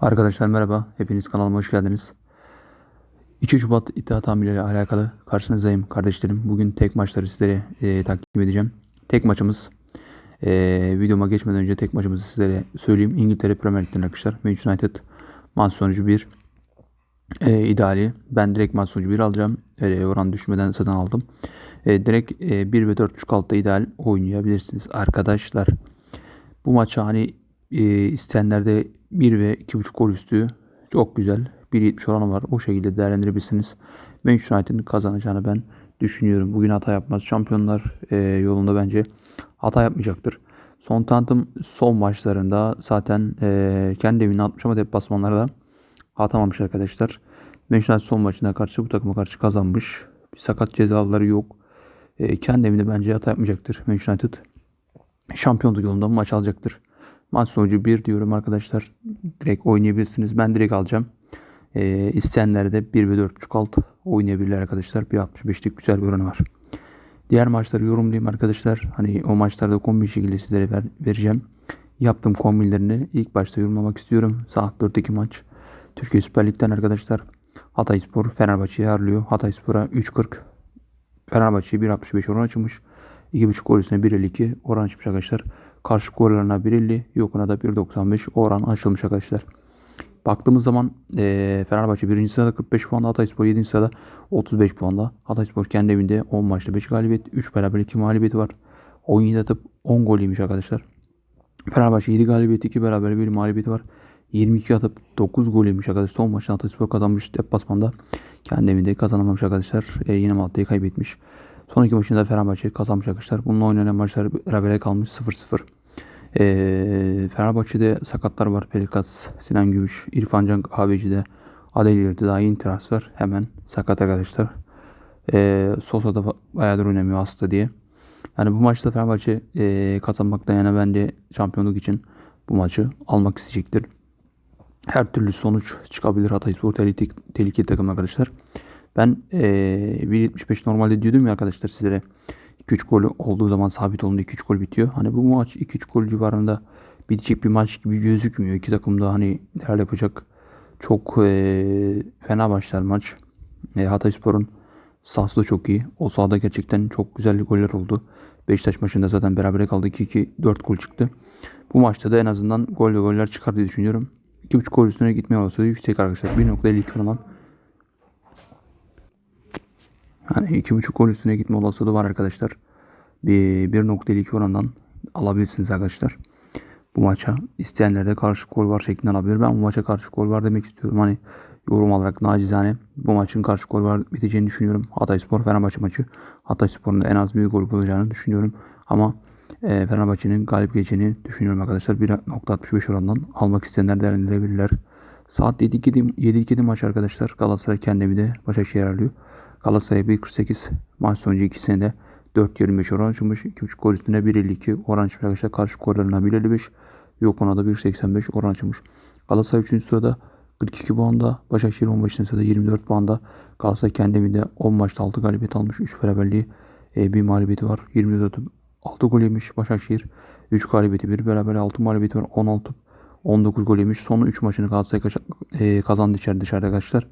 Arkadaşlar merhaba. Hepiniz kanalıma hoş geldiniz. 2 Şubat İttihat Hamile ile alakalı karşınızdayım kardeşlerim. Bugün tek maçları sizlere e, takdim edeceğim. Tek maçımız e, videoma geçmeden önce tek maçımızı sizlere söyleyeyim. İngiltere Premier Lig'den arkadaşlar. Manchester United maç sonucu 1 e, ideali. Ben direkt maç sonucu 1 alacağım. E, oran düşmeden satın aldım. E, direkt e, 1 ve 4.5 altta ideal oynayabilirsiniz arkadaşlar. Bu maça hani e, isteyenlerde 1 ve 2.5 gol üstü çok güzel. 1.70 oranı var. O şekilde değerlendirebilirsiniz. Manchester United'ın kazanacağını ben düşünüyorum. Bugün hata yapmaz. Şampiyonlar e, yolunda bence hata yapmayacaktır. Son tanıtım son maçlarında zaten e, kendi evine atmış ama deplasmanlara da atamamış arkadaşlar. Manchester son maçına karşı bu takıma karşı kazanmış. Bir sakat cezaları yok. E, kendi evinde bence hata yapmayacaktır Manchester United şampiyonluk yolunda maç alacaktır. Maç sonucu 1 diyorum arkadaşlar. Direkt oynayabilirsiniz. Ben direkt alacağım. Ee, isteyenler de 1 ve 4.5 alt oynayabilirler arkadaşlar. 1.65'lik güzel bir oranı var. Diğer maçları yorumlayayım arkadaşlar. Hani o maçlarda kombi şekilde sizlere ver, vereceğim. Yaptığım kombinlerini ilk başta yorumlamak istiyorum. Saat 4'teki maç. Türkiye Süper Lig'den arkadaşlar. Hatayspor Fenerbahçe'yi ağırlıyor. Hatayspor'a 3.40 Fenerbahçe'ye 1.65 oran açılmış. 2.5 gol üstüne 1.52 oran açmış arkadaşlar. Karşı gollerine 1.50 yokuna da 1.95 oran açılmış arkadaşlar. Baktığımız zaman e, Fenerbahçe 1. sırada 45 puanda, Hatayspor 7. sırada 35 puanda. Hatayspor kendi evinde 10 maçta 5 galibiyet, 3 beraber 2 mağlubiyeti var. 17 atıp 10 gol yemiş arkadaşlar. Fenerbahçe 7 galibiyet 2 beraber 1 mağlubiyeti var. 22 atıp 9 gol yemiş arkadaşlar. Son maçta Hatayspor kazanmış deplasmanda. Kendi evinde kazanamamış arkadaşlar. E, yine Malatya'yı kaybetmiş. Son iki maçında Fenerbahçe kazanmış arkadaşlar. Bununla oynanan maçlar berabere kalmış 0-0. Ee, Fenerbahçe'de sakatlar var. Pelikas, Sinan Gümüş, İrfan Can Kahveci'de Adeliler'de daha yeni transfer. Hemen sakat arkadaşlar. Ee, Sosa da bayağıdır oynamıyor hasta diye. Yani bu maçta Fenerbahçe e, kazanmaktan yana bence şampiyonluk için bu maçı almak isteyecektir. Her türlü sonuç çıkabilir Hatayspor tehlikeli, tehlikeli takım arkadaşlar. Ben e, 1.75 normalde diyordum ya arkadaşlar sizlere. 2-3 gol olduğu zaman sabit olduğunda 2-3 gol bitiyor. Hani bu maç 2-3 gol civarında bitecek bir maç gibi gözükmüyor. İki takım da hani neler yapacak çok e, fena başlar maç. E, Hatayspor'un sahası da çok iyi. O sahada gerçekten çok güzel goller oldu. Beşiktaş maçında zaten berabere kaldı. 2-2 4 gol çıktı. Bu maçta da en azından gol ve goller çıkar diye düşünüyorum. 2.5 gol üstüne gitmeye olasılığı yüksek arkadaşlar. 1.52 olan yani 2.5 gol üstüne gitme olasılığı var arkadaşlar. Bir 1.52 orandan alabilirsiniz arkadaşlar. Bu maça isteyenler de karşı gol var şeklinde alabilir. Ben bu maça karşı gol var demek istiyorum. Hani yorum olarak nacizane bu maçın karşı gol var biteceğini düşünüyorum. Hatayspor Fenerbahçe maçı. Hatayspor'un da en az bir gol bulacağını düşünüyorum. Ama e, Fenerbahçe'nin galip geçeceğini düşünüyorum arkadaşlar. 1.65 orandan almak isteyenler değerlendirebilirler. Saat 7-2'de maç arkadaşlar. Galatasaray kendi evinde Başakşehir arıyor. Galatasaray 1.48 maç sonucu ikisine de 4.25 oran açılmış. 2.5 gol üstüne 1.52 oran açmış arkadaşlar. Karşı gollerine 1.55 yok ona da 1.85 oran açılmış. Galatasaray 3. sırada 42 puanda. Başakşehir 15. sırada 24 puanda. Galatasaray kendi evinde 10 maçta 6 galibiyet almış. 3 beraberliği e, bir mağlubiyeti var. 24 6 gol yemiş Başakşehir. 3 galibiyeti 1 beraber 6 mağlubiyeti var. 16 19 gol yemiş. Son 3 maçını Galatasaray e, kazandı içeride dışarıda arkadaşlar.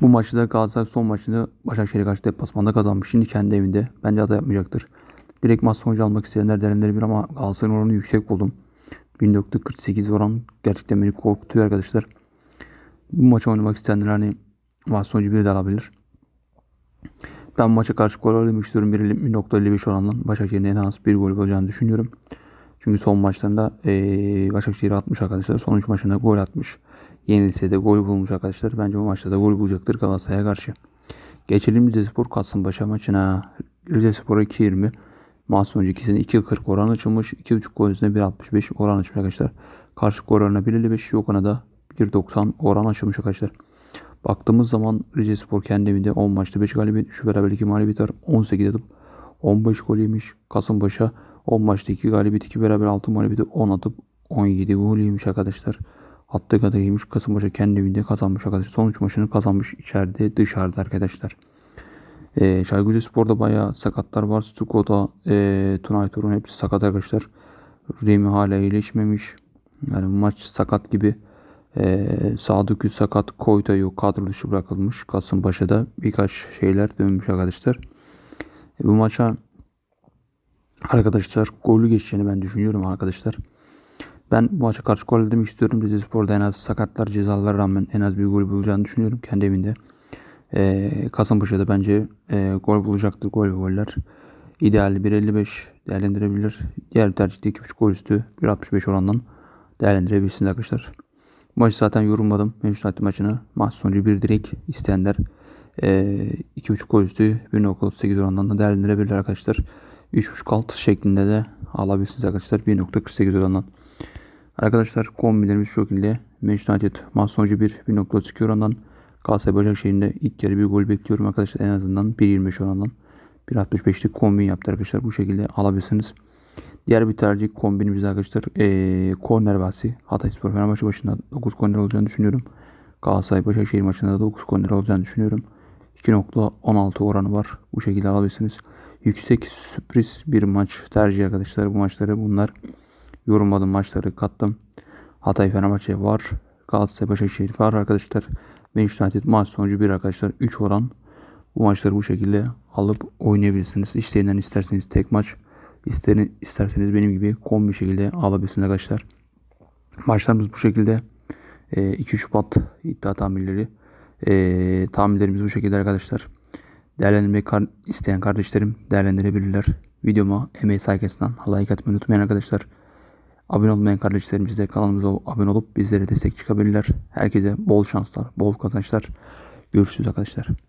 Bu maçta da Galatasaray son maçını Başakşehir'e karşı deplasmanda kazanmış. Şimdi kendi evinde. Bence hata yapmayacaktır. Direkt maç sonucu almak isteyenler değerlendirebilir ama Galatasaray'ın oranı yüksek buldum. 1.48 oran gerçekten beni korkutuyor arkadaşlar. Bu maçı oynamak isteyenler hani maç sonucu bir de alabilir. Ben maça karşı gol alabilmek istiyorum. 1.55 orandan Başakşehir'in en az bir gol olacağını düşünüyorum. Çünkü son maçlarında ee, Başakşehir atmış arkadaşlar. Son 3 maçında gol atmış. Yenilse de gol bulmuş arkadaşlar. Bence bu maçta da gol bulacaktır Galatasaray'a karşı. Geçelim Rizespor Kasımpaşa maçına. Rizespor 2.20 maç sonucu ikisine 2.40 oran açılmış. 2.5 gol üstüne 1.65 oran açmış arkadaşlar. Karşı gol oranına 1.55 yok ona da 1.90 oran açılmış arkadaşlar. Baktığımız zaman Rizespor kendi evinde 10 maçta 5 galibiyet, 3 beraber 2 mağlubiyet var. 18 atıp 15 gol yemiş. Kasımpaşa 10 maçta 2 galibiyet, 2 beraber 6 mağlubiyeti 10 atıp 17 gol yemiş arkadaşlar. Attığı kadar yemiş. Kasımpaşa kendi evinde kazanmış arkadaşlar. Son 3 maçını kazanmış içeride dışarıda arkadaşlar. Ee, Çaykur Spor'da bayağı sakatlar var. Stuko'da, e, Tunay Turun hepsi sakat arkadaşlar. Remi hala iyileşmemiş. Yani maç sakat gibi. Ee, Sadıkü sakat, Koyta'yı kadro dışı bırakılmış. Kasımpaşa'da birkaç şeyler dönmüş arkadaşlar. E, bu maça arkadaşlar golü geçeceğini ben düşünüyorum arkadaşlar. Ben bu maça karşı gol demek istiyorum. Rize Spor'da en az sakatlar cezalara rağmen en az bir gol bulacağını düşünüyorum kendi evinde. Ee, Kasımpaşa'da bence e, gol bulacaktır. Gol ve goller. İdeali 1.55 değerlendirebilir. Diğer tercihte 2.5 gol üstü 1.65 orandan değerlendirebilirsiniz arkadaşlar. Maçı zaten yorumladım. Manchester United maçını. Maç sonucu bir direkt isteyenler e, 2.5 gol üstü 1.38 orandan da değerlendirebilirler arkadaşlar. 3.5 alt şeklinde de alabilirsiniz arkadaşlar. 1.48 orandan. Arkadaşlar kombilerimiz şu şekilde. Manchester United maç sonucu 1 1.32 orandan. Galatasaray Başakşehir'inde ilk yarı bir gol bekliyorum arkadaşlar. En azından 1.25 orandan. 1.65'lik kombin yaptı arkadaşlar. Bu şekilde alabilirsiniz. Diğer bir tercih kombinimiz arkadaşlar. Ee, korner bahsi. Hatay Spor Fenerbahçe başında 9 korner olacağını düşünüyorum. Galatasaray Başakşehir maçında da 9 korner olacağını düşünüyorum. 2.16 oranı var. Bu şekilde alabilirsiniz. Yüksek sürpriz bir maç tercih arkadaşlar. Bu maçları bunlar. Yorumladım maçları kattım. Hatay Fenerbahçe var. Galatasaray Başakşehir var arkadaşlar. Manchester United maç sonucu 1 arkadaşlar. 3 oran. Bu maçları bu şekilde alıp oynayabilirsiniz. İsteğinden isterseniz tek maç, isterini, isterseniz benim gibi kombi şekilde alabilirsiniz arkadaşlar. Maçlarımız bu şekilde. E, 2 Şubat iddia tahminleri. E, tahminlerimiz bu şekilde arkadaşlar. Değerlendirmeyi kar- isteyen kardeşlerim değerlendirebilirler. Videoma emeği saygısından like atmayı unutmayın arkadaşlar. Abone olmayan kardeşlerimiz de kanalımıza abone olup bizlere destek çıkabilirler. Herkese bol şanslar, bol kazançlar. Görüşürüz arkadaşlar.